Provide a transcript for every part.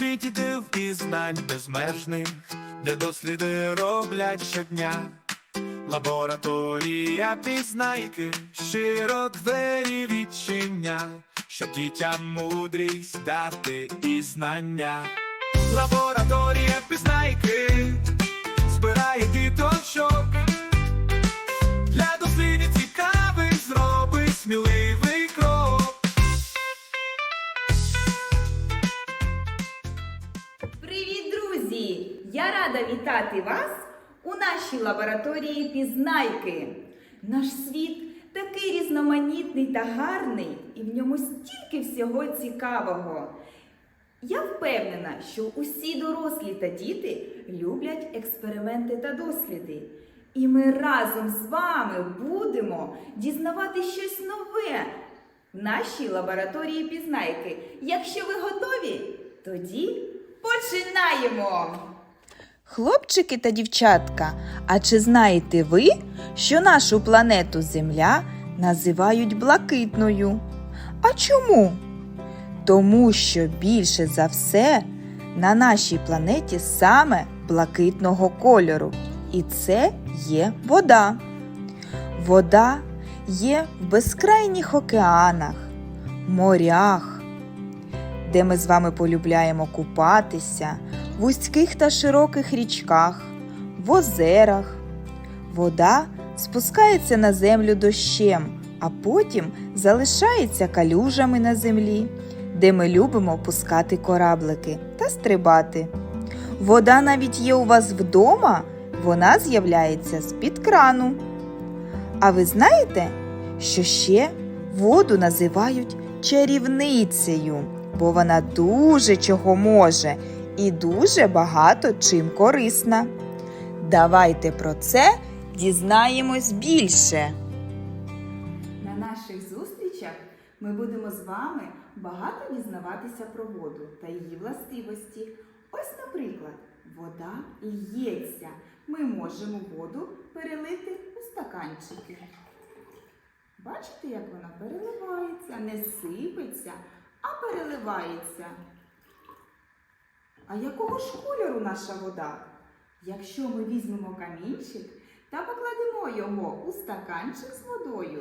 світі див і знань безмежних, де досліди роблять щодня. Лабораторія пізнайки, щиро двері відчиня, щоб дітям мудрість дати і знання. Лабораторія пізнайки збирає діточок. Для дослідів цікавий зроби сміливий вітати вас у нашій лабораторії пізнайки. Наш світ такий різноманітний та гарний, і в ньому стільки всього цікавого. Я впевнена, що усі дорослі та діти люблять експерименти та досліди. І ми разом з вами будемо дізнавати щось нове в нашій лабораторії пізнайки. Якщо ви готові, тоді починаємо! Хлопчики та дівчатка, а чи знаєте ви, що нашу планету Земля називають блакитною? А чому? Тому що більше за все на нашій планеті саме блакитного кольору. І це є вода. Вода є в безкрайніх океанах, морях, де ми з вами полюбляємо купатися, вузьких та широких річках, в озерах. Вода спускається на землю дощем, а потім залишається калюжами на землі, де ми любимо пускати кораблики та стрибати. Вода навіть є у вас вдома, вона з'являється з-під крану. А ви знаєте, що ще воду називають чарівницею, бо вона дуже чого може і дуже багато чим корисна. Давайте про це дізнаємось більше. На наших зустрічах ми будемо з вами багато дізнаватися про воду та її властивості. Ось, наприклад, вода л'ється. Ми можемо воду перелити у стаканчики. Бачите, як вона переливається, не сипеться, а переливається. А якого ж кольору наша вода? Якщо ми візьмемо камінчик та покладемо його у стаканчик з водою,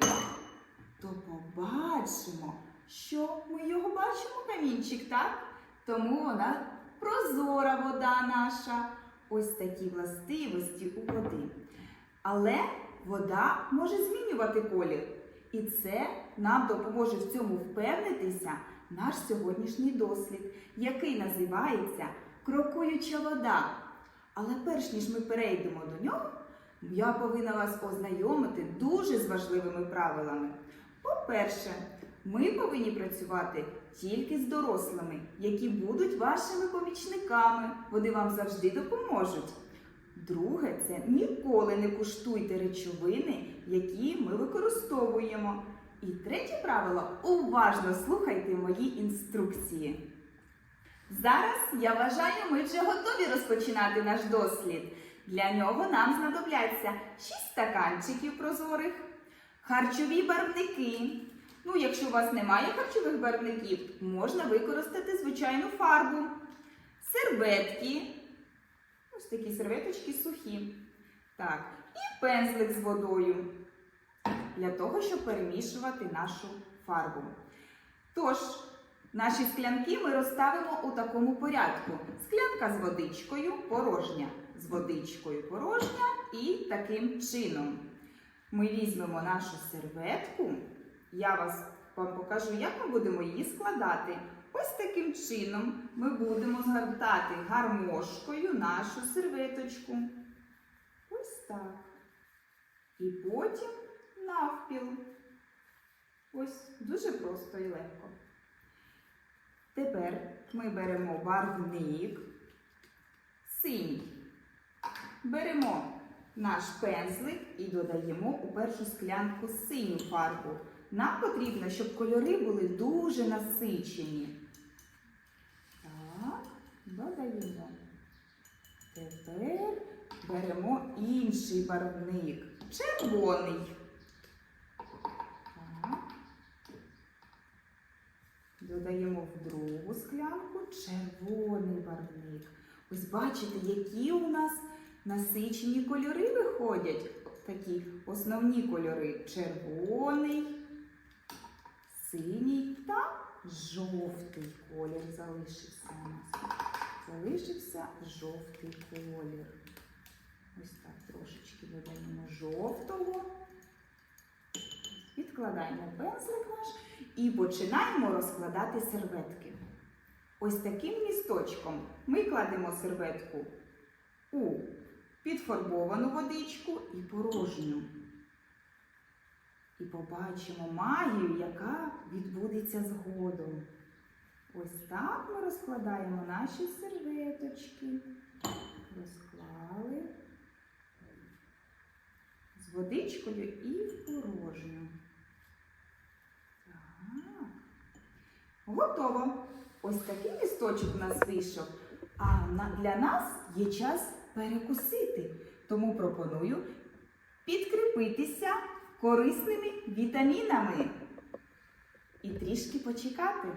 то побачимо, що ми його бачимо, камінчик, так? Тому вона прозора вода наша. Ось такі властивості у води. Але вода може змінювати колір. І це нам допоможе в цьому впевнитися наш сьогоднішній дослід, який називається крокуюча вода. Але перш ніж ми перейдемо до нього, я повинна вас ознайомити дуже з важливими правилами. По-перше, ми повинні працювати тільки з дорослими, які будуть вашими помічниками. Вони вам завжди допоможуть. Друге, це ніколи не куштуйте речовини, які ми використовуємо. І третє правило уважно слухайте мої інструкції. Зараз я вважаю, ми вже готові розпочинати наш дослід. Для нього нам знадобляться 6 стаканчиків прозорих, харчові барвники. Ну, якщо у вас немає харчових барвників, можна використати звичайну фарбу, серветки. Ось такі серветочки сухі. Так, і пензлик з водою для того, щоб перемішувати нашу фарбу. Тож, наші склянки ми розставимо у такому порядку: склянка з водичкою порожня, з водичкою порожня і таким чином. Ми візьмемо нашу серветку. Я вас вам покажу, як ми будемо її складати. Ось таким чином ми будемо згортати гармошкою нашу серветочку. Ось так. І потім навпіл. Ось дуже просто і легко. Тепер ми беремо барвник синій. Беремо наш пензлик і додаємо у першу склянку синю фарбу. Нам потрібно, щоб кольори були дуже насичені. Так, додаємо. Тепер беремо інший барвник. Червоний. Так. Додаємо в другу склянку червоний барвник. Ось бачите, які у нас насичені кольори виходять. Такі основні кольори червоний, синій та жовтий колір залишився у нас. Залишився жовтий колір. Ось так трошечки додаємо жовтого. Відкладаємо пензлик наш і починаємо розкладати серветки. Ось таким місточком ми кладемо серветку у підфарбовану водичку і порожню. І побачимо магію, яка відбудеться згодом. Ось так ми розкладаємо наші серветочки. Розклали з водичкою і в порожню. Так. Готово. Ось такий лісточок у нас вийшов. А для нас є час перекусити. Тому пропоную підкріпитися корисними вітамінами і трішки почекати.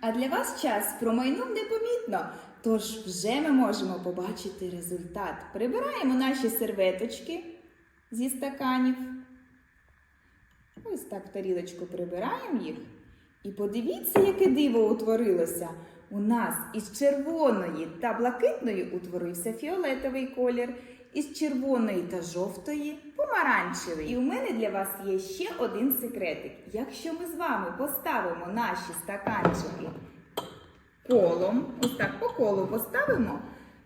А для вас час промайнув непомітно, тож вже ми можемо побачити результат. Прибираємо наші серветочки зі стаканів. Ось так в тарілочку прибираємо їх. І подивіться, яке диво утворилося. У нас із червоної та блакитної утворився фіолетовий колір, із червоної та жовтої помаранчевий. І у мене для вас є ще один секретик. Якщо ми з вами поставимо наші стаканчики колом, ось так по колу поставимо,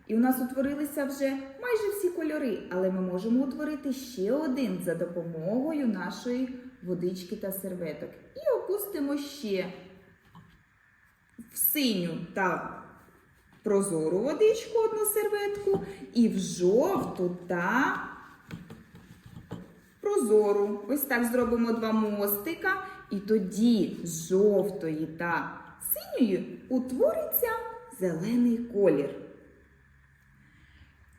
і у нас утворилися вже майже всі кольори, але ми можемо утворити ще один за допомогою нашої водички та серветок. І опустимо ще в синю та прозору водичку одну серветку, і в жовту та прозору. Ось так зробимо два мостика, і тоді з жовтої та синьої утвориться зелений колір.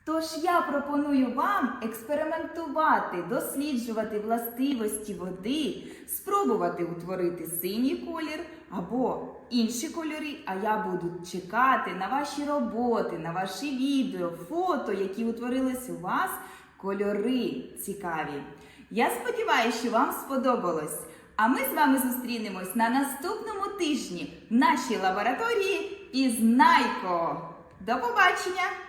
Тож я пропоную вам експериментувати, досліджувати властивості води, спробувати утворити синій колір або інші кольори. А я буду чекати на ваші роботи, на ваші відео, фото, які утворились у вас, кольори цікаві. Я сподіваюся, що вам сподобалось. А ми з вами зустрінемось на наступному тижні в нашій лабораторії Пізнайко. До побачення!